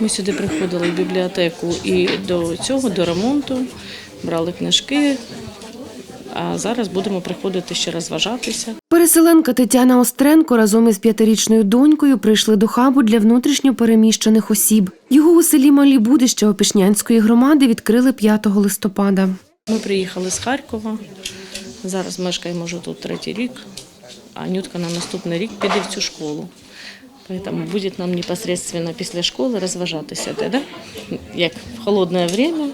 Ми сюди приходили в бібліотеку і до цього, до ремонту, брали книжки. А зараз будемо приходити ще розважатися. Переселенка Тетяна Остренко разом із п'ятирічною донькою прийшли до хабу для внутрішньо переміщених осіб. Його у селі Малі Будище Опішнянської громади відкрили 5 листопада. Ми приїхали з Харкова. Зараз мешкаємо вже тут третій рік, а Нютка на наступний рік піде в цю школу. Тому буде нам непосредственно після школи розважатися. де, Да? Як в холодне время,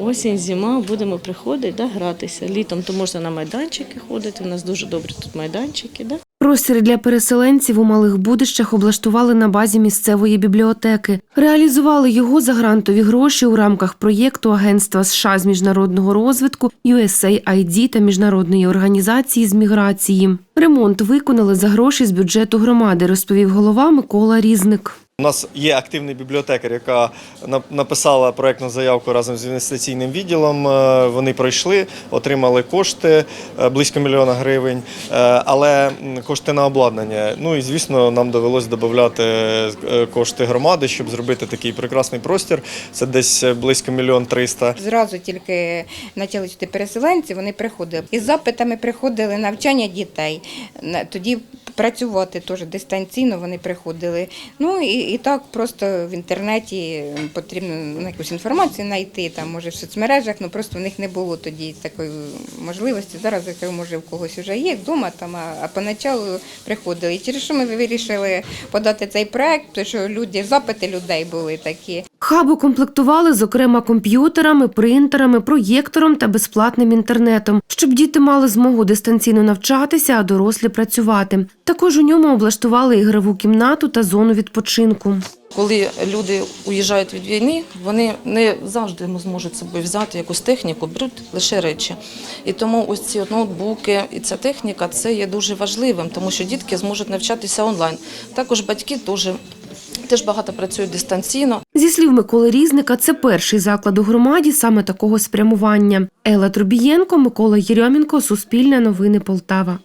осінь, зима, будемо приходити, да, гратися. Літом то можна на майданчики ходити. У нас дуже добре тут майданчики. Да? Простір для переселенців у малих будищах облаштували на базі місцевої бібліотеки. Реалізували його за грантові гроші у рамках проєкту Агентства США з міжнародного розвитку, USAID та міжнародної організації з міграції. Ремонт виконали за гроші з бюджету громади, розповів голова Микола Різник. У нас є активний бібліотекар, яка на- написала проектну заявку разом з інвестиційним відділом. Е, Вони пройшли, отримали кошти е, близько мільйона гривень, е, але кошти на обладнання. Ну і звісно, нам довелось додати кошти громади, щоб зробити такий прекрасний простір. Це десь близько мільйон триста. Зразу тільки почали сюди переселенці, вони приходили. Із запитами приходили навчання дітей. Тоді працювати теж дистанційно вони приходили. Ну і, і так просто в інтернеті потрібно ну, якусь інформацію знайти, там, може в соцмережах, ну просто в них не було тоді такої можливості. Зараз, я може, в когось вже є вдома, там, а, а поначалу приходили. І через що ми вирішили подати цей проект, тому що люди, запити людей були такі. Хаб укомплектували, зокрема, комп'ютерами, принтерами, проєктором та безплатним інтернетом, щоб діти мали змогу дистанційно навчатися, а дорослі працювати. Також у ньому облаштували ігрову кімнату та зону відпочинку. Коли люди уїжджають від війни, вони не завжди зможуть з собою взяти якусь техніку, беруть лише речі. І тому ось ці ноутбуки і ця техніка це є дуже важливим, тому що дітки зможуть навчатися онлайн. Також батьки теж, теж багато працюють дистанційно. Зі слів Миколи Різника, це перший заклад у громаді саме такого спрямування. Ела Трубієнко, Микола Єрьомінко, Суспільне новини Полтава.